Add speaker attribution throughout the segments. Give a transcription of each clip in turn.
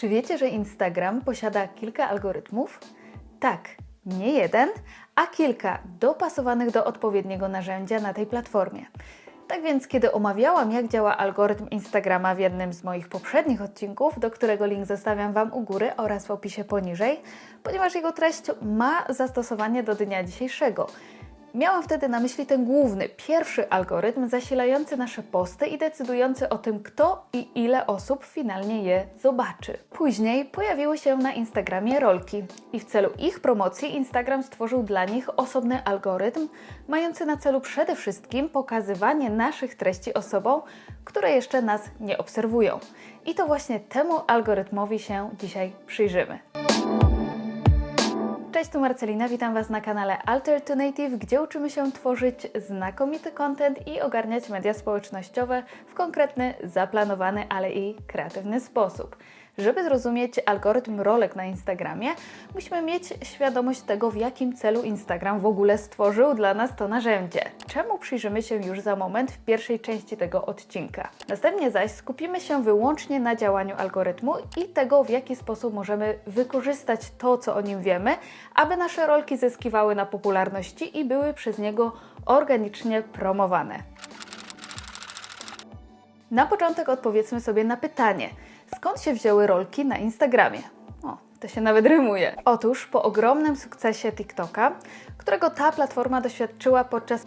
Speaker 1: Czy wiecie, że Instagram posiada kilka algorytmów? Tak, nie jeden, a kilka dopasowanych do odpowiedniego narzędzia na tej platformie. Tak więc, kiedy omawiałam, jak działa algorytm Instagrama w jednym z moich poprzednich odcinków, do którego link zostawiam Wam u góry oraz w opisie poniżej, ponieważ jego treść ma zastosowanie do dnia dzisiejszego. Miałam wtedy na myśli ten główny, pierwszy algorytm zasilający nasze posty i decydujący o tym, kto i ile osób finalnie je zobaczy. Później pojawiły się na Instagramie rolki i w celu ich promocji Instagram stworzył dla nich osobny algorytm, mający na celu przede wszystkim pokazywanie naszych treści osobom, które jeszcze nas nie obserwują. I to właśnie temu algorytmowi się dzisiaj przyjrzymy. Cześć, tu Marcelina, witam Was na kanale Alter to Native, gdzie uczymy się tworzyć znakomity content i ogarniać media społecznościowe w konkretny, zaplanowany, ale i kreatywny sposób. Żeby zrozumieć algorytm rolek na Instagramie, musimy mieć świadomość tego, w jakim celu Instagram w ogóle stworzył dla nas to narzędzie. Czemu przyjrzymy się już za moment w pierwszej części tego odcinka. Następnie zaś skupimy się wyłącznie na działaniu algorytmu i tego, w jaki sposób możemy wykorzystać to, co o nim wiemy, aby nasze rolki zyskiwały na popularności i były przez niego organicznie promowane. Na początek odpowiedzmy sobie na pytanie, skąd się wzięły rolki na Instagramie? O, to się nawet rymuje. Otóż po ogromnym sukcesie TikToka, którego ta platforma doświadczyła podczas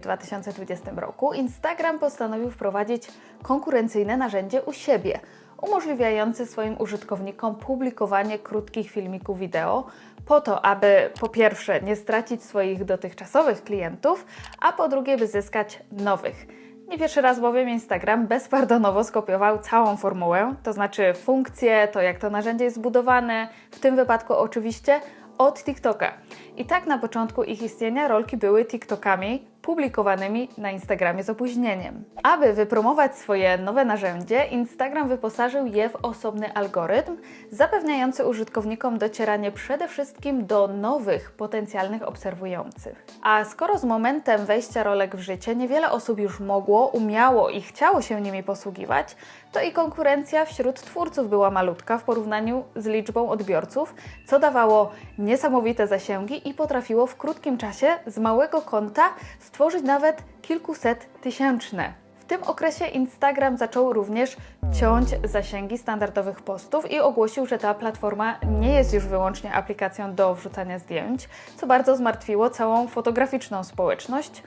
Speaker 1: 2020 roku, Instagram postanowił wprowadzić konkurencyjne narzędzie u siebie, umożliwiające swoim użytkownikom publikowanie krótkich filmików wideo, po to, aby po pierwsze nie stracić swoich dotychczasowych klientów, a po drugie, by zyskać nowych. Nie pierwszy raz bowiem Instagram bezpardonowo skopiował całą formułę, to znaczy funkcje, to jak to narzędzie jest zbudowane, w tym wypadku oczywiście od TikToka. I tak na początku ich istnienia rolki były TikTokami publikowanymi na Instagramie z opóźnieniem. Aby wypromować swoje nowe narzędzie, Instagram wyposażył je w osobny algorytm, zapewniający użytkownikom docieranie przede wszystkim do nowych potencjalnych obserwujących. A skoro z momentem wejścia rolek w życie niewiele osób już mogło, umiało i chciało się nimi posługiwać, to i konkurencja wśród twórców była malutka w porównaniu z liczbą odbiorców, co dawało niesamowite zasięgi i potrafiło w krótkim czasie z małego konta stworzyć nawet kilkuset tysięczne. W tym okresie Instagram zaczął również ciąć zasięgi standardowych postów i ogłosił, że ta platforma nie jest już wyłącznie aplikacją do wrzucania zdjęć, co bardzo zmartwiło całą fotograficzną społeczność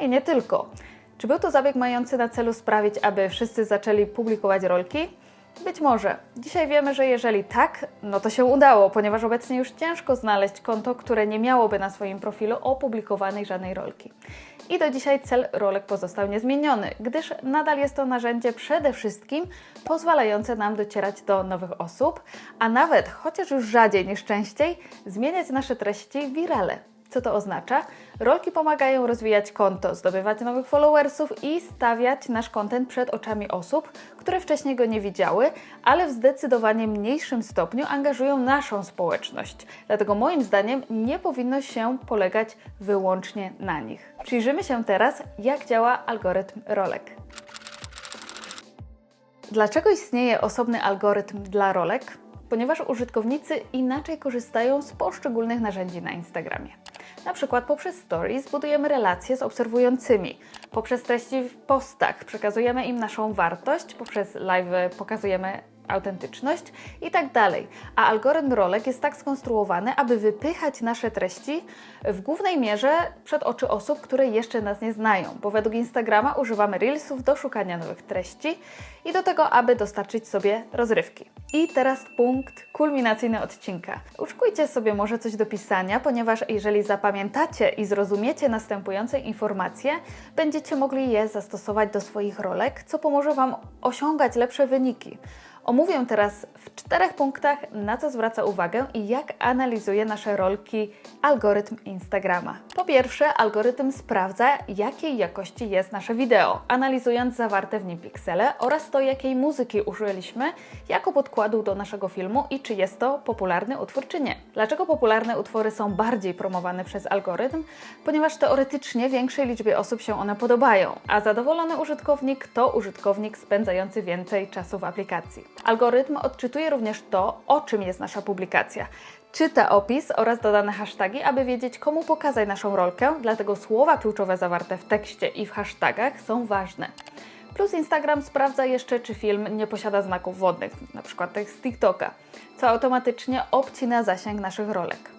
Speaker 1: i nie tylko. Czy był to zabieg mający na celu sprawić, aby wszyscy zaczęli publikować rolki? Być może. Dzisiaj wiemy, że jeżeli tak, no to się udało, ponieważ obecnie już ciężko znaleźć konto, które nie miałoby na swoim profilu opublikowanej żadnej rolki. I do dzisiaj cel rolek pozostał niezmieniony, gdyż nadal jest to narzędzie przede wszystkim pozwalające nam docierać do nowych osób, a nawet, chociaż już rzadziej niż częściej, zmieniać nasze treści wirale. Co to oznacza? Rolki pomagają rozwijać konto, zdobywać nowych followersów i stawiać nasz kontent przed oczami osób, które wcześniej go nie widziały, ale w zdecydowanie mniejszym stopniu angażują naszą społeczność. Dlatego moim zdaniem nie powinno się polegać wyłącznie na nich. Przyjrzymy się teraz, jak działa algorytm rolek. Dlaczego istnieje osobny algorytm dla rolek? Ponieważ użytkownicy inaczej korzystają z poszczególnych narzędzi na Instagramie. Na przykład poprzez stories budujemy relacje z obserwującymi, poprzez treści w postach przekazujemy im naszą wartość, poprzez live pokazujemy autentyczność i tak dalej. A algorytm rolek jest tak skonstruowany, aby wypychać nasze treści w głównej mierze przed oczy osób, które jeszcze nas nie znają, bo według Instagrama używamy Reelsów do szukania nowych treści i do tego, aby dostarczyć sobie rozrywki. I teraz punkt kulminacyjny odcinka. Uszkujcie sobie może coś do pisania, ponieważ jeżeli zapamiętacie i zrozumiecie następujące informacje, będziecie mogli je zastosować do swoich rolek, co pomoże Wam osiągać lepsze wyniki. Omówię teraz w czterech punktach, na co zwraca uwagę i jak analizuje nasze rolki algorytm Instagrama. Po pierwsze, algorytm sprawdza, jakiej jakości jest nasze wideo, analizując zawarte w nim piksele oraz to, jakiej muzyki użyliśmy jako podkładu do naszego filmu i czy jest to popularny utwór, czy nie. Dlaczego popularne utwory są bardziej promowane przez algorytm? Ponieważ teoretycznie większej liczbie osób się one podobają, a zadowolony użytkownik to użytkownik spędzający więcej czasu w aplikacji. Algorytm odczytuje również to, o czym jest nasza publikacja. Czyta opis oraz dodane hasztagi, aby wiedzieć, komu pokazać naszą rolkę, dlatego słowa kluczowe zawarte w tekście i w hashtagach są ważne. Plus Instagram sprawdza jeszcze, czy film nie posiada znaków wodnych, np. tych z TikToka, co automatycznie obcina zasięg naszych rolek.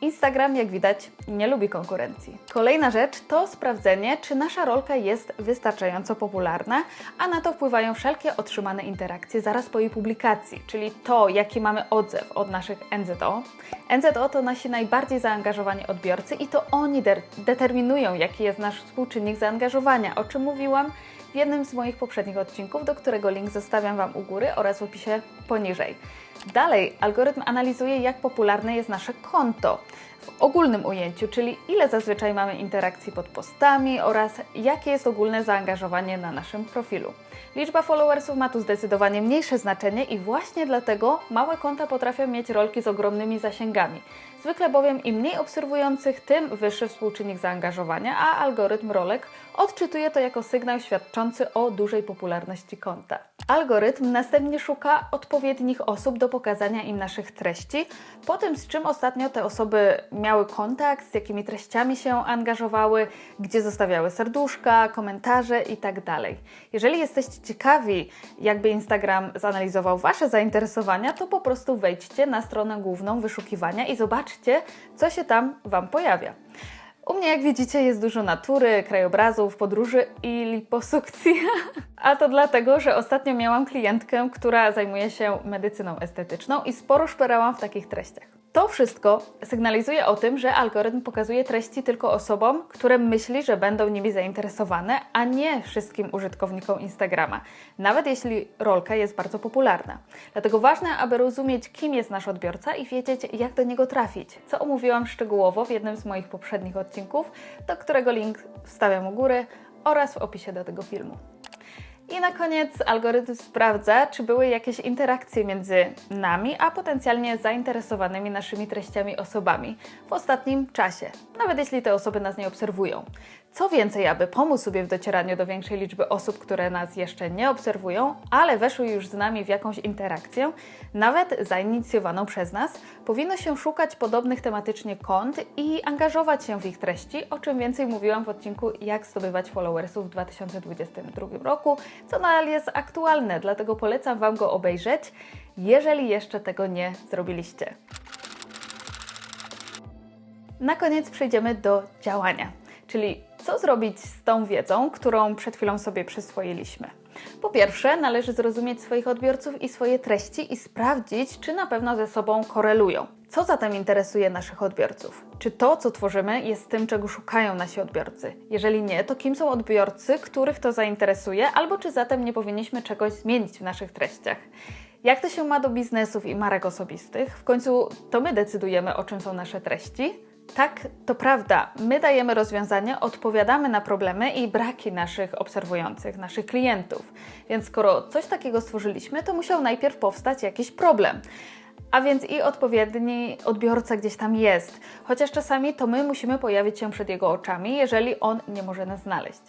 Speaker 1: Instagram, jak widać, nie lubi konkurencji. Kolejna rzecz to sprawdzenie, czy nasza rolka jest wystarczająco popularna, a na to wpływają wszelkie otrzymane interakcje zaraz po jej publikacji, czyli to, jaki mamy odzew od naszych NZO. NZO to nasi najbardziej zaangażowani odbiorcy i to oni de determinują, jaki jest nasz współczynnik zaangażowania, o czym mówiłam w jednym z moich poprzednich odcinków, do którego link zostawiam Wam u góry oraz w opisie poniżej. Dalej, algorytm analizuje, jak popularne jest nasze konto w ogólnym ujęciu, czyli ile zazwyczaj mamy interakcji pod postami oraz jakie jest ogólne zaangażowanie na naszym profilu. Liczba followersów ma tu zdecydowanie mniejsze znaczenie i właśnie dlatego małe konta potrafią mieć rolki z ogromnymi zasięgami. Zwykle bowiem im mniej obserwujących, tym wyższy współczynnik zaangażowania, a algorytm rolek odczytuje to jako sygnał świadczący o dużej popularności konta. Algorytm następnie szuka odpowiednich osób do pokazania im naszych treści, po tym z czym ostatnio te osoby miały kontakt, z jakimi treściami się angażowały, gdzie zostawiały serduszka, komentarze itd. Jeżeli jesteście ciekawi, jakby Instagram zanalizował Wasze zainteresowania, to po prostu wejdźcie na stronę główną wyszukiwania i zobaczcie, co się tam Wam pojawia. U mnie, jak widzicie, jest dużo natury, krajobrazów, podróży i liposukcji. A to dlatego, że ostatnio miałam klientkę, która zajmuje się medycyną estetyczną i sporo szperałam w takich treściach. To wszystko sygnalizuje o tym, że algorytm pokazuje treści tylko osobom, które myśli, że będą nimi zainteresowane, a nie wszystkim użytkownikom Instagrama, nawet jeśli rolka jest bardzo popularna. Dlatego ważne, aby rozumieć, kim jest nasz odbiorca i wiedzieć, jak do niego trafić, co omówiłam szczegółowo w jednym z moich poprzednich odcinków, do którego link wstawiam u góry oraz w opisie do tego filmu. I na koniec algorytm sprawdza, czy były jakieś interakcje między nami, a potencjalnie zainteresowanymi naszymi treściami osobami w ostatnim czasie, nawet jeśli te osoby nas nie obserwują. Co więcej, aby pomóc sobie w docieraniu do większej liczby osób, które nas jeszcze nie obserwują, ale weszły już z nami w jakąś interakcję, nawet zainicjowaną przez nas, powinno się szukać podobnych tematycznie kont i angażować się w ich treści, o czym więcej mówiłam w odcinku Jak zdobywać followersów w 2022 roku, co nadal jest aktualne, dlatego polecam Wam go obejrzeć, jeżeli jeszcze tego nie zrobiliście. Na koniec przejdziemy do działania, czyli co zrobić z tą wiedzą, którą przed chwilą sobie przyswoiliśmy. Po pierwsze, należy zrozumieć swoich odbiorców i swoje treści i sprawdzić, czy na pewno ze sobą korelują. Co zatem interesuje naszych odbiorców? Czy to, co tworzymy, jest tym, czego szukają nasi odbiorcy? Jeżeli nie, to kim są odbiorcy, których to zainteresuje, albo czy zatem nie powinniśmy czegoś zmienić w naszych treściach? Jak to się ma do biznesów i marek osobistych? W końcu to my decydujemy, o czym są nasze treści. Tak, to prawda. My dajemy rozwiązania, odpowiadamy na problemy i braki naszych obserwujących, naszych klientów. Więc skoro coś takiego stworzyliśmy, to musiał najpierw powstać jakiś problem. A więc i odpowiedni odbiorca gdzieś tam jest, chociaż czasami to my musimy pojawić się przed jego oczami, jeżeli on nie może nas znaleźć.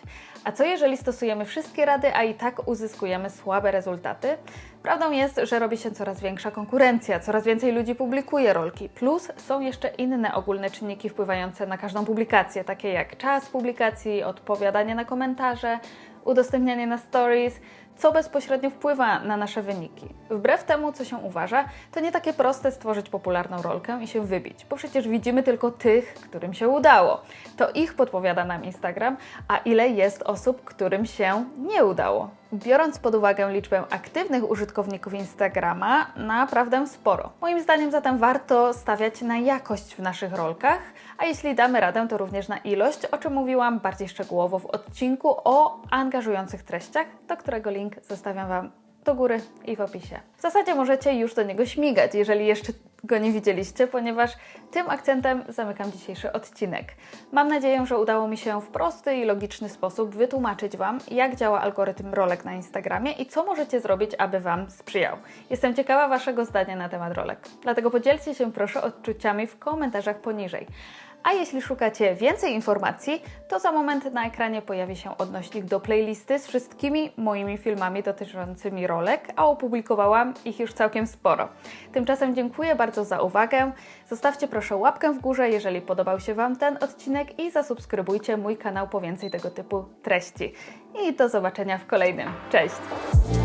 Speaker 1: A co jeżeli stosujemy wszystkie rady, a i tak uzyskujemy słabe rezultaty? Prawdą jest, że robi się coraz większa konkurencja, coraz więcej ludzi publikuje rolki, plus są jeszcze inne ogólne czynniki wpływające na każdą publikację, takie jak czas publikacji, odpowiadanie na komentarze, udostępnianie na stories, co bezpośrednio wpływa na nasze wyniki. Wbrew temu, co się uważa, to nie takie proste stworzyć popularną rolkę i się wybić, bo przecież widzimy tylko tych, którym się udało. To ich podpowiada nam Instagram, a ile jest osób, którym się nie udało. Biorąc pod uwagę liczbę aktywnych użytkowników Instagrama, naprawdę sporo. Moim zdaniem zatem warto stawiać na jakość w naszych rolkach, a jeśli damy radę, to również na ilość, o czym mówiłam bardziej szczegółowo w odcinku o angażujących treściach, do którego link zostawiam Wam do góry i w opisie. W zasadzie możecie już do niego śmigać, jeżeli jeszcze go nie widzieliście, ponieważ tym akcentem zamykam dzisiejszy odcinek. Mam nadzieję, że udało mi się w prosty i logiczny sposób wytłumaczyć Wam, jak działa algorytm rolek na Instagramie i co możecie zrobić, aby Wam sprzyjał. Jestem ciekawa Waszego zdania na temat rolek, dlatego podzielcie się proszę odczuciami w komentarzach poniżej. A jeśli szukacie więcej informacji, to za moment na ekranie pojawi się odnośnik do playlisty z wszystkimi moimi filmami dotyczącymi rolek, a opublikowałam ich już całkiem sporo. Tymczasem dziękuję bardzo za uwagę. Zostawcie proszę łapkę w górze, jeżeli podobał się Wam ten odcinek i zasubskrybujcie mój kanał po więcej tego typu treści. I do zobaczenia w kolejnym. Cześć!